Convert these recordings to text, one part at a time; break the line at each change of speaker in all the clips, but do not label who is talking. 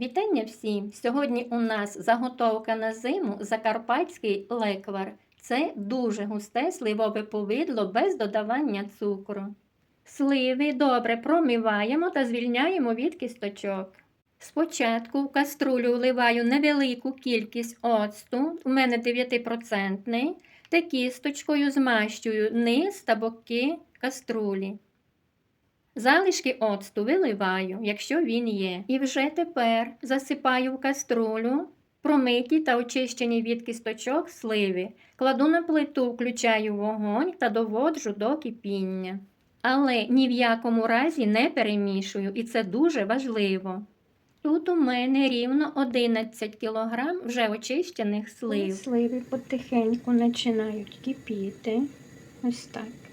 Вітання всім! Сьогодні у нас заготовка на зиму закарпатський леквар. Це дуже густе сливове повидло без додавання цукру. Сливи добре промиваємо та звільняємо від кісточок. Спочатку в каструлю вливаю невелику кількість оцту, у мене 9% та кісточкою змащую низ та боки каструлі. Залишки оцту виливаю, якщо він є. І вже тепер засипаю в каструлю промиті та очищені від кісточок сливи. Кладу на плиту, включаю вогонь та доводжу до кипіння. Але ні в якому разі не перемішую, і це дуже важливо. Тут у мене рівно 11 кг вже очищених слив. Сливи потихеньку починають кипіти. Ось так.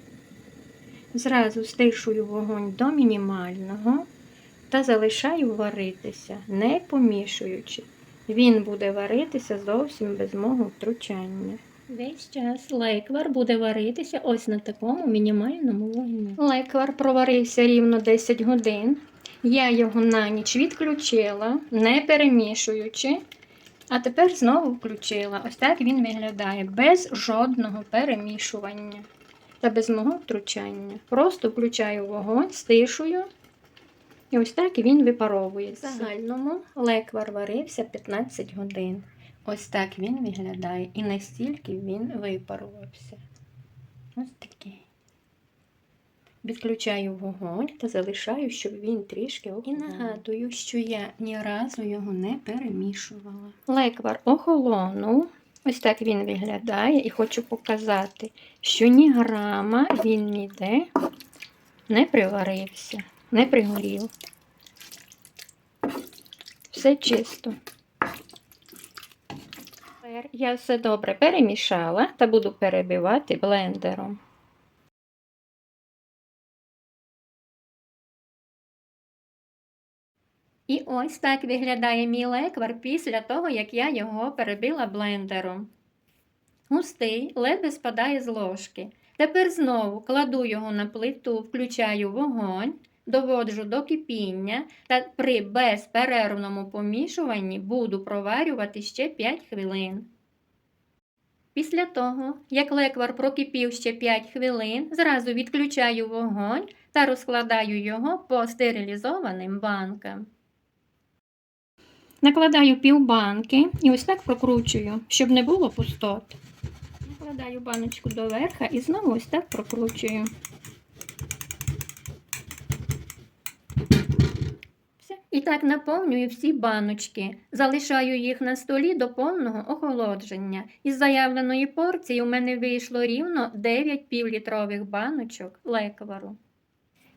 Зразу стишую вогонь до мінімального та залишаю варитися, не помішуючи. Він буде варитися зовсім без мого втручання. Весь час леквар буде варитися ось на такому мінімальному вогні. Леквар проварився рівно 10 годин. Я його на ніч відключила, не перемішуючи. А тепер знову включила. Ось так він виглядає без жодного перемішування та без мого втручання. Просто включаю вогонь, стишую. І ось так він випаровується. В загальному леквар варився 15 годин. Ось так він виглядає. І настільки він випарувався. Ось такий. Відключаю вогонь та залишаю, щоб він трішки охолонув. І нагадую, що я ні разу його не перемішувала. Леквар охолонув. Ось так він виглядає, і хочу показати, що ні грама він ніде не приварився, не пригорів. Все чисто. Тепер я все добре перемішала та буду перебивати блендером. І ось так виглядає мій леквар після того, як я його перебила блендером. Густий, ледве спадає з ложки. Тепер знову кладу його на плиту, включаю вогонь, доводжу до кипіння та при безперервному помішуванні буду проварювати ще 5 хвилин. Після того, як леквар прокипів ще 5 хвилин, зразу відключаю вогонь та розкладаю його по стерилізованим банкам. Накладаю півбанки і ось так прокручую, щоб не було пустот. Накладаю баночку до верха і знову ось так прокручую. Все. І так наповнюю всі баночки. Залишаю їх на столі до повного охолодження. Із заявленої порції у мене вийшло рівно 9 півлітрових баночок леквару.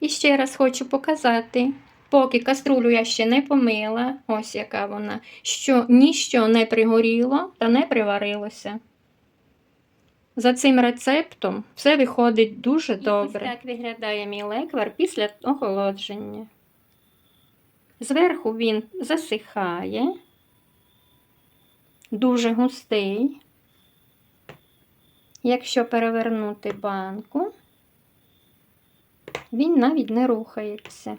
І ще раз хочу показати, поки каструлю я ще не помила, ось яка вона, що ніщо не пригоріло та не приварилося. За цим рецептом все виходить дуже добре. Ось так виглядає мій леквар після охолодження. Зверху він засихає, дуже густий. Якщо перевернути банку, він навіть не рухається.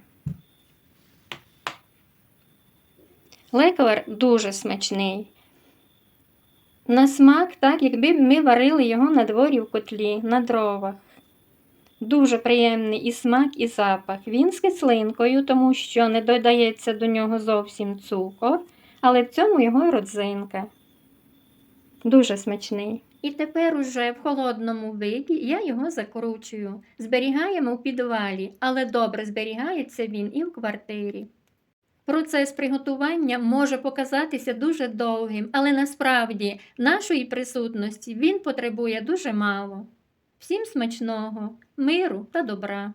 Леквар дуже смачний. На смак, так, якби ми варили його на дворі в котлі, на дровах. Дуже приємний і смак, і запах. Він з кислинкою, тому що не додається до нього зовсім цукор, але в цьому його родзинка. Дуже смачний. І тепер уже в холодному виді я його закручую. Зберігаємо в підвалі, але добре зберігається він і в квартирі. Процес приготування може показатися дуже довгим, але насправді нашої присутності він потребує дуже мало. Всім смачного, миру та добра!